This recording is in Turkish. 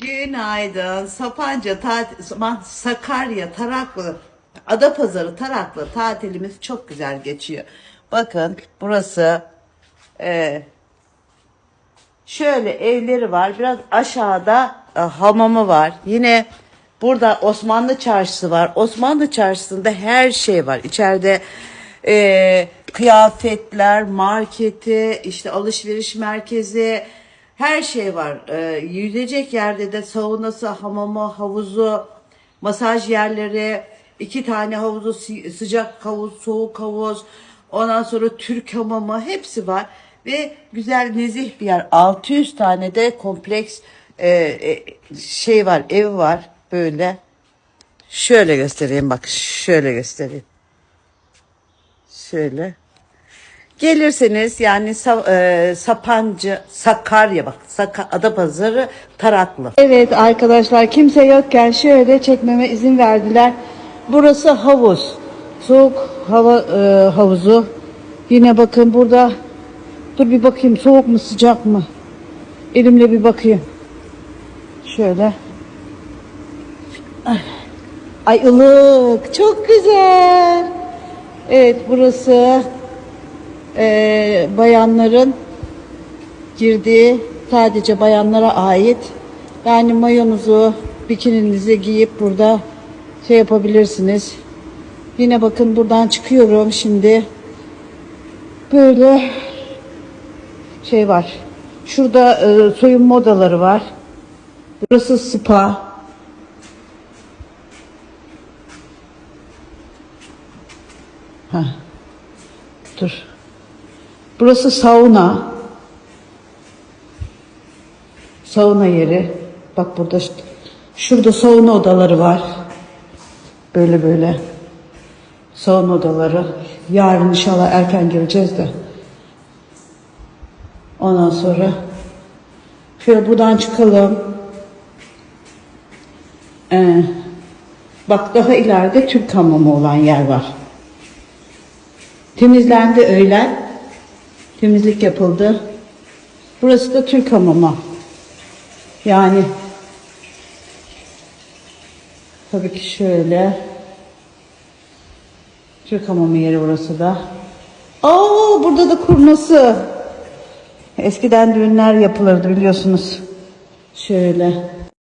Günaydın. Sapanca, tat aman, Sakarya, Taraklı, Adapazarı, Taraklı tatilimiz çok güzel geçiyor. Bakın burası e, şöyle evleri var. Biraz aşağıda e, hamamı var. Yine burada Osmanlı Çarşısı var. Osmanlı Çarşısı'nda her şey var. İçeride e, kıyafetler, marketi, işte alışveriş merkezi, her şey var. E, yüzecek yerde de saunası, hamamı, havuzu, masaj yerleri, iki tane havuzu, sıcak havuz, soğuk havuz, ondan sonra Türk hamamı hepsi var. Ve güzel nezih bir yer. 600 tane de kompleks e, e, şey var, ev var böyle. Şöyle göstereyim bak, şöyle göstereyim. Şöyle. Gelirseniz yani Sa- e, Sapancı, Sakarya bak, Saka, Adapazarı, Taraklı. Evet arkadaşlar kimse yokken şöyle çekmeme izin verdiler. Burası havuz. Soğuk hava e, havuzu. Yine bakın burada dur bir bakayım soğuk mu sıcak mı? Elimle bir bakayım. Şöyle. Ay, Ay ılık çok güzel. Evet burası e, bayanların girdiği sadece bayanlara ait. Yani mayonuzu, bikininizi giyip burada şey yapabilirsiniz. Yine bakın buradan çıkıyorum şimdi. Böyle şey var. Şurada e, soyunma odaları var. Burası spa. Ha. Dur. Burası sauna. Sauna yeri. Bak burada şurada sauna odaları var. Böyle böyle. Sauna odaları. Yarın inşallah erken gireceğiz de. Ondan sonra şöyle buradan çıkalım. Ee, bak daha ileride Türk hamamı olan yer var. Temizlendi öğlen. Temizlik yapıldı. Burası da Türk hamamı. Yani tabii ki şöyle Türk hamamı yeri burası da. Aa burada da kurnası. Eskiden düğünler yapılırdı biliyorsunuz. Şöyle.